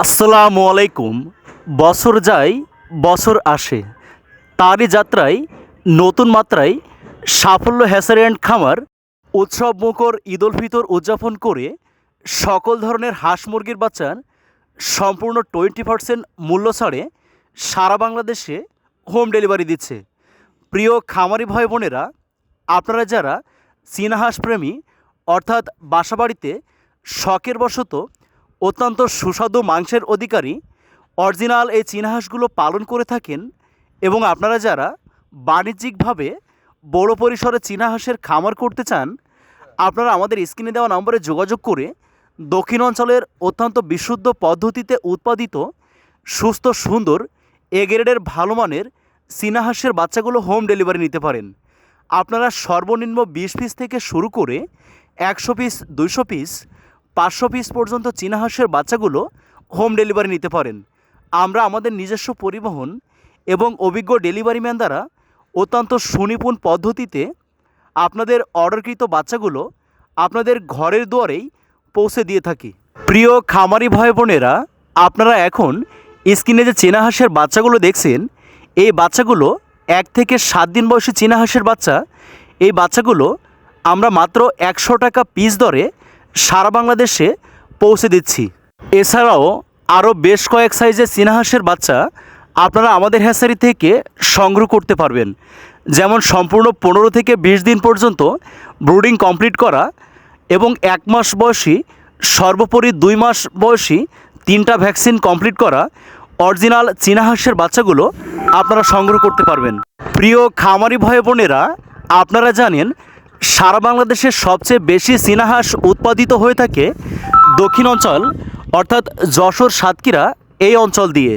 আসসালামু আলাইকুম। বছর যায়, বছর আসে। তারই যাত্রায়, নতুন মাত্রায় সাফল্য হ্যাসারি অ্যান্ড খামার, উৎসব মুখর ঈদ উল ফিতর উদযাপন করে সকল ধরনের হাঁস মুরগির বাচ্চার সম্পূর্ণ টোয়েন্টি পার্সেন্ট মূল্য ছাড়ে সারা বাংলাদেশে হোম ডেলিভারি দিচ্ছে। প্রিয় খামারি ভাই বোনেরা, আপনারা যারা চীনা হাঁস প্রেমী অর্থাৎ বাসাবাড়িতে শখের বশত অত্যন্ত সুস্বাদু মাংসের অধিকারী, অরিজিনাল এই চীনা হাঁসগুলো পালন করে থাকেন এবং আপনারা যারা বাণিজ্যিকভাবে বড় পরিসরে চীনা হাঁসের খামার করতে চান, আপনারা আমাদের স্ক্রিনে দেওয়া নম্বরে যোগাযোগ করে দক্ষিণ অঞ্চলের অত্যন্ত বিশুদ্ধ পদ্ধতিতে উৎপাদিত, সুস্থ, সুন্দর, এ গ্রেডের ভালো মানের চীনা হাঁসের বাচ্চাগুলো হোম ডেলিভারি নিতে পারেন। আপনারা সর্বনিম্ন বিশ পিস থেকে শুরু করে একশো পিস, দুইশো পিস পাঁচশো পিস পর্যন্ত চীনা হাঁসের বাচ্চাগুলো হোম ডেলিভারি নিতে পারেন। আমরা আমাদের নিজস্ব পরিবহন এবং অভিজ্ঞ ডেলিভারি ম্যান দ্বারা অত্যন্ত সুনিপুণ পদ্ধতিতে আপনাদের অর্ডারকৃত বাচ্চাগুলো আপনাদের ঘরের দুয়ারেই পৌঁছে দিয়ে থাকি। প্রিয় খামারি ভাই বোনেরা আপনারা এখন স্ক্রিনে যে চীনা হাঁসের বাচ্চাগুলো দেখছেন, এই বাচ্চাগুলো এক থেকে সাত দিন বয়সী চীনা হাঁসের বাচ্চা। এই বাচ্চাগুলো আমরা মাত্র একশো টাকা পিস দরে সারা বাংলাদেশে পৌঁছে দিচ্ছি। এছাড়াও আরও বেশ কয়েক সাইজের চীনাহাঁসের বাচ্চা আপনারা আমাদের হ্যাসারি থেকে সংগ্রহ করতে পারবেন। যেমন সম্পূর্ণ পনেরো থেকে বিশ দিন পর্যন্ত ব্রুডিং কমপ্লিট করা এবং এক মাস বয়সী, সর্বোপরি দুই মাস বয়সী তিনটা ভ্যাকসিন কমপ্লিট করা অরিজিনাল চীনা হাঁসের বাচ্চাগুলো আপনারা সংগ্রহ করতে পারবেন। প্রিয় খামারি ভাই বোনেরা, আপনারা জানেন সারা বাংলাদেশের সবচেয়ে বেশি সিনাহাস উৎপাদিত হয়ে থাকে দক্ষিণ অঞ্চল, অর্থাৎ যশোর সাতক্ষীরা, এই অঞ্চল দিয়ে।